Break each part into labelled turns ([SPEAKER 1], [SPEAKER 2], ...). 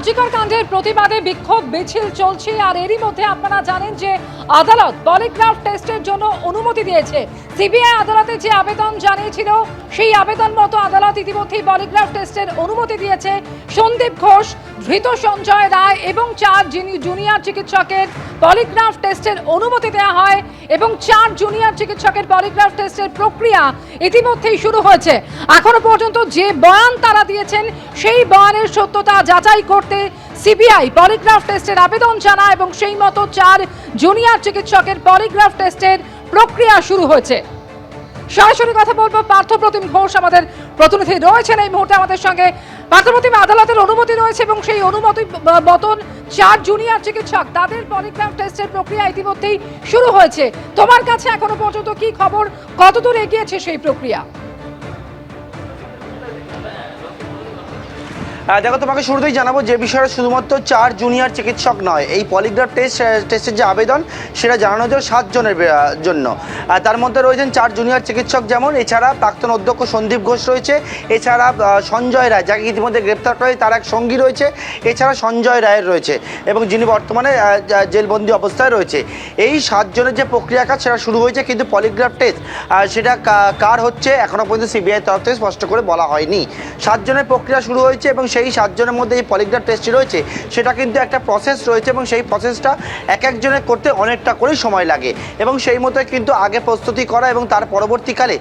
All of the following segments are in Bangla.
[SPEAKER 1] আর্জিকর কাণ্ডের প্রতিবাদে বিক্ষোভ, মিছিল চলছে আর এরই মধ্যে আপনারা জানেন যে আদালত পলিগ্রাফ টেস্টের জন্য অনুমতি দিয়েছে। সিবিআই আদালতে যে আবেদন জানিয়েছিল, সেই আবেদন মতো আদালত ইতিমধ্যেই পলিগ্রাফ টেস্টের অনুমতি দিয়েছে। সন্দীপ ঘোষ, ধৃত সঞ্জয় রায় এবং চার জুনিয়র চিকিৎসকের পলিগ্রাফ টেস্টের অনুমতি দেওয়া হয়। এবং চার জুনিয়র চিকিৎসকের পলিগ্রাফ টেস্টের প্রক্রিয়া ইতিমধ্যেই শুরু হয়েছে। এখনও পর্যন্ত যে বয়ান তারা দিয়েছেন, সেই বয়ানের সত্যতা যাচাই করতে সিবিআই পলিগ্রাফ টেস্টের আবেদন জানায় এবং সেই মতো চার জুনিয়র চিকিৎসকের পলিগ্রাফ টেস্টের প্রক্রিয়া শুরু হয়েছে। সরাসরি কথা বলব, পার্থপ্রতিম ঘোষ আমাদের প্রতিনিধি রয়েছেন এই মুহূর্তে আমাদের সঙ্গে। পার্থপ্রতিম আদালতের অনুমতি রয়েছে এবং সেই অনুমতি মতন চার জুনিয়র চিকিৎসক তাদের পলিগ্রাফ টেস্টের প্রক্রিয়া ইতিমধ্যেই শুরু হয়েছে। তোমার কাছে এখনও পর্যন্ত কি খবর? কতদূর এগিয়েছে সেই প্রক্রিয়া?
[SPEAKER 2] দেখো, তোমাকে শুরুতেই জানাব যে বিষয়ে শুধুমাত্র চার জুনিয়র চিকিৎসক নয়, এই পলিগ্রাফ টেস্ট টেস্টের যে আবেদন, সেটা জানানো হয়েছিল সাতজনের জন্য। তার মধ্যে রয়েছেন চার জুনিয়র চিকিৎসক যেমন, এছাড়া প্রাক্তন অধ্যক্ষ সন্দীপ ঘোষ রয়েছে, এছাড়া সঞ্জয় রায়, যাকে ইতিমধ্যে গ্রেপ্তার করে তার এক সঙ্গী রয়েছে, এছাড়া সঞ্জয় রায়ের রয়েছে এবং যিনি বর্তমানে জেলবন্দি অবস্থায় রয়েছে। এই সাতজনের যে প্রক্রিয়াকাজ, সেটা শুরু হয়েছে কিন্তু পলিগ্রাফ টেস্ট সেটা কার হচ্ছে এখনও পর্যন্ত সিবিআই তরফ থেকে স্পষ্ট করে বলা হয়নি। সাতজনের প্রক্রিয়া শুরু হয়েছে এবং সেই সাতজনের মধ্যে এই পলিগ্রাফ টেস্টটি রয়েছে, সেটা কিন্তু একটা প্রসেস রয়েছে এবং সেই প্রসেসটা এক একজনের করতে অনেকটা করেই সময় লাগে। এবং সেই মতো কিন্তু আগে প্রস্তুতি করা এবং তার পরবর্তীকালে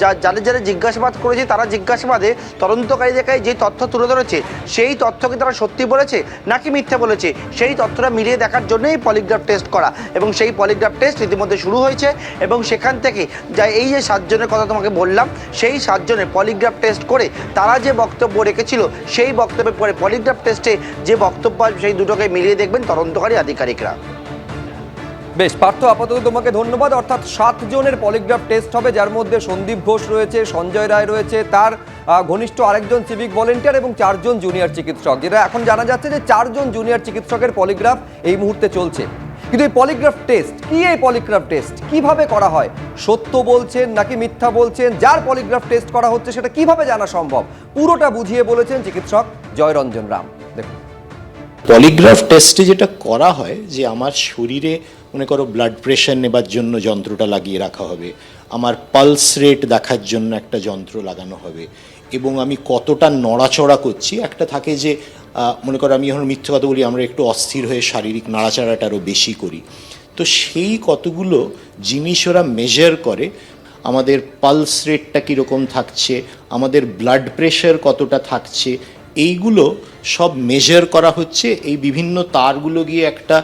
[SPEAKER 2] যা- যাদের যারা জিজ্ঞাসাবাদ করেছে তারা জিজ্ঞাসাবাদে তদন্তকারীদের কাছে যে তথ্য তুলে ধরেছে, সেই তথ্যকে তারা সত্যি বলেছে নাকি মিথ্যে বলেছে, সেই তথ্যটা মিলিয়ে দেখার জন্যই পলিগ্রাফ টেস্ট করা। এবং সেই পলিগ্রাফ টেস্ট ইতিমধ্যে শুরু হয়েছে এবং সেখান থেকে যা এই যে সাতজনের কথা তোমাকে বললাম, সেই সাতজনের পলিগ্রাফ টেস্ট করে তারা যে বক্তব্য রেখেছিল, সেই বক্তব্যের পরে পলিগ্রাফ টেস্টে যে বক্তব্য আসবে সেই দুটোকে মিলিয়ে দেখবেন তদন্তকারী আধিকারিকরা।
[SPEAKER 3] বেশ, পার্থ, আপাতত তোমাকে ধন্যবাদ। অর্থাৎ সাত জনের পলিগ্রাফ টেস্ট হবে, যার মধ্যে সন্দীপ ঘোষ রয়েছে, সঞ্জয় রায় রয়েছে, তার ঘনিষ্ঠ আরেকজন সিভিক ভলেন্টিয়ার এবং চারজন জুনিয়র চিকিৎসক। যেটা এখন জানা যাচ্ছে যে চারজন জুনিয়র চিকিৎসকের পলিগ্রাফ এই মুহূর্তে চলছে। কিন্তু এই পলিগ্রাফ টেস্ট, কি এই পলিগ্রাফ টেস্ট? কীভাবে করা হয়? সত্য বলছেন নাকি মিথ্যা বলছেন? যার পলিগ্রাফ টেস্ট করা হচ্ছে সেটা কীভাবে জানা সম্ভব? পুরোটা বুঝিয়ে বলেছেন চিকিৎসক জয়রঞ্জন রাম। দেখুন।
[SPEAKER 4] পলিগ্রাফ টেস্টে যেটা করা হয় যে আমার শরীরে, মনে করো ব্লাড প্রেশার নেবার জন্য যন্ত্রটা লাগিয়ে রাখা হবে, আমার পালস রেট দেখার জন্য একটা যন্ত্র লাগানো হবে, এবং আমি কতটা নড়াচড়া করছি, একটা থাকে যে মনে করো আমি এখন মিথ্যে কথা বলি, আমরা একটু অস্থির হয়ে শারীরিক নাড়াচাড়াটা আরও বেশি করি। তো সেই কতগুলো জিনিস ওরা মেজার করে, আমাদের পালস রেটটা কীরকম থাকছে, আমাদের ব্লাড প্রেশার কতটা থাকছে, এইগুলো সব মেজার করা হচ্ছে, এই বিভিন্ন তারগুলো গিয়ে একটা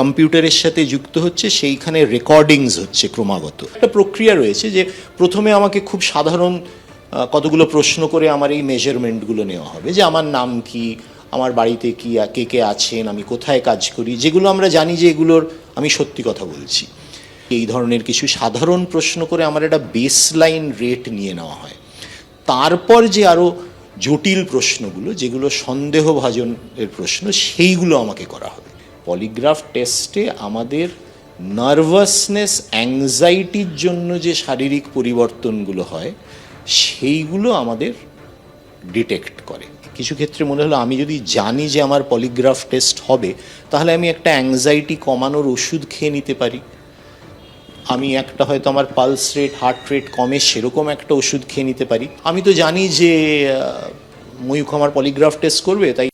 [SPEAKER 4] কম্পিউটারের সাথে যুক্ত হচ্ছে, সেইখানে রেকর্ডিংস হচ্ছে ক্রমাগত। একটা প্রক্রিয়া রয়েছে যে প্রথমে আমাকে খুব সাধারণ কতগুলো প্রশ্ন করে আমার এই মেজারমেন্টগুলো নেওয়া হবে যে আমার নাম কি, আমার বাড়িতে কি কে কে আছেন, আমি কোথায় কাজ করি, যেগুলো আমরা জানি যে এগুলোর আমি সত্যি কথা বলছি। এই ধরনের কিছু সাধারণ প্রশ্ন করে আমার একটা বেসলাইন রেট নিয়ে নেওয়া হয়। তারপর যে আরও জটিল প্রশ্নগুলো, যেগুলো সন্দেহভাজনের প্রশ্ন, সেইগুলো আমাকে করা হবে। পলিগ্রাফ টেস্টে আমাদের নার্ভাসনেস অ্যাংজাইটির জন্য যে শারীরিক পরিবর্তনগুলো হয় সেইগুলো আমাদের ডিটেক্ট করে। কিছু ক্ষেত্রে মনে হলো আমি যদি জানি যে আমার পলিগ্রাফ টেস্ট হবে, তাহলে আমি একটা অ্যাংজাইটি কমানোর ওষুধ খেয়ে নিতে পারি। আমি একটা হয়তো আমার পালস রেট হার্ট রেট কমে সেরকম একটা ওষুধ খেয়ে নিতে পারি। আমি তো জানি যে ময়ূখ আমার পলিগ্রাফ টেস্ট করবে, তাই